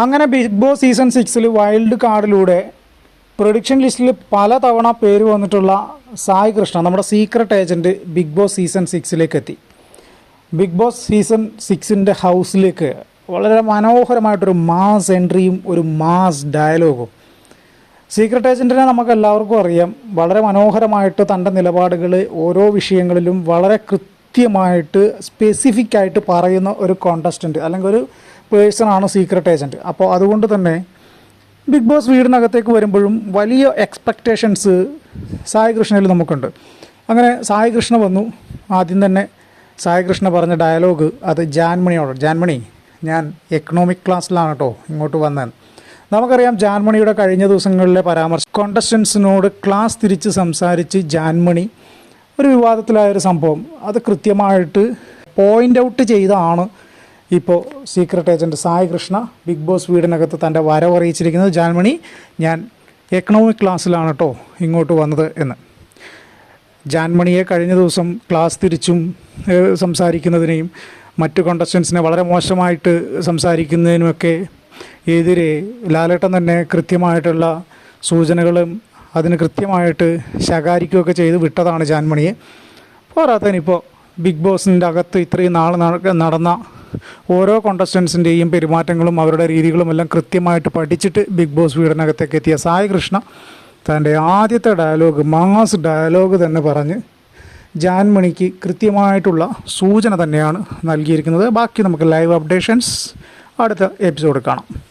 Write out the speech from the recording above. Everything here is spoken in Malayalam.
അങ്ങനെ ബിഗ് ബോസ് സീസൺ സിക്സിൽ വൈൽഡ് കാർഡിലൂടെ പ്രൊഡിക്ഷൻ ലിസ്റ്റിൽ പല തവണ പേര് വന്നിട്ടുള്ള സായി കൃഷ്ണ നമ്മുടെ secret agent Big Boss season സിക്സിലേക്ക് എത്തി. ബിഗ് ബോസ് സീസൺ സിക്സിന്റെ ഹൗസിലേക്ക് വളരെ മനോഹരമായിട്ടൊരു മാസ് എൻട്രിയും ഒരു മാസ് ഡയലോഗും സീക്രട്ട് ഏജന്റിനെ നമുക്ക് എല്ലാവർക്കും അറിയാം. വളരെ മനോഹരമായിട്ട് തന്റെ നിലപാടുകൾ ഓരോ വിഷയങ്ങളിലും വളരെ കൃത്യമായിട്ട് സ്പെസിഫിക് ആയിട്ട് പറയുന്ന ഒരു കോണ്ടസ്റ്റന്റ് അല്ലെങ്കിൽ ഒരു പേഴ്സണാണ് സീക്രട്ട് ഏജന്റ് അപ്പോൾ അതുകൊണ്ട് തന്നെ ബിഗ് ബോസ് വീടിനകത്തേക്ക് വരുമ്പോഴും വലിയ എക്സ്പെക്റ്റേഷൻസ് സായി കൃഷ്ണയിൽ നമുക്കുണ്ട്. അങ്ങനെ സായി കൃഷ്ണ വന്നു. ആദ്യം തന്നെ സായി കൃഷ്ണ പറഞ്ഞ ഡയലോഗ് അത് ജാൻമണിയോട് ജാൻമണി ഞാൻ എക്കണോമിക് ക്ലാസ്സിലാണ് കേട്ടോ ഇങ്ങോട്ട് വന്നത് നമുക്കറിയാം ജാൻമണിയുടെ കഴിഞ്ഞ ദിവസങ്ങളിലെ പരാമർശം കോണ്ടസ്റ്റൻസിനോട് ക്ലാസ് തിരിച്ച് സംസാരിച്ച് ജാൻമണി ഒരു വിവാദത്തിലായൊരു സംഭവം. അത് കൃത്യമായിട്ട് പോയിന്റ് ഔട്ട് ചെയ്താണ് ഇപ്പോൾ secret agent Sai Krishna Big Boss വീടിനകത്ത് തന്റെ വരവ് അറിയിച്ചിരിക്കുന്നത്. ജാൻമണി ഞാൻ എക്കണോമിക് ക്ലാസ്സിലാണ് കേട്ടോ ഇങ്ങോട്ട് വന്നത് എന്ന്. ജാൻമണിയെ കഴിഞ്ഞ ദിവസം ക്ലാസ് തിരിച്ചും സംസാരിക്കുന്നതിനെയും മറ്റു കോണ്ടസ്റ്റൻസിനെ വളരെ മോശമായിട്ട് സംസാരിക്കുന്നതിനുമൊക്കെ എതിരെ ലാലേട്ടൻ തന്നെ കൃത്യമായിട്ടുള്ള സൂചനകളും അതിന് കൃത്യമായിട്ട് ശകാരിക്കുകയൊക്കെ ചെയ്ത് വിട്ടതാണ് ജാൻമണിയെ. പോരാത്തതിനിപ്പോൾ ബിഗ് ബോസിന്റെ അകത്ത് ഇത്രയും നാൾ നടന്ന ഓരോ കോണ്ടസ്റ്റൻസിന്റെയും പെരുമാറ്റങ്ങളും അവരുടെ രീതികളും എല്ലാം കൃത്യമായിട്ട് പഠിച്ചിട്ട് ബിഗ് ബോസ് വീടിനകത്തേക്ക് എത്തിയ സായി കൃഷ്ണ. തന്റെ ആദ്യത്തെ ഡയലോഗ് മാസ് ഡയലോഗ് തന്നെ പറഞ്ഞ് ജാൻമണിക്ക് കൃത്യമായിട്ടുള്ള സൂചന തന്നെയാണ് നൽകിയിരിക്കുന്നത്. ബാക്കി നമുക്ക് ലൈവ് അപ്ഡേഷൻസ് അടുത്ത എപ്പിസോഡ് കാണാം.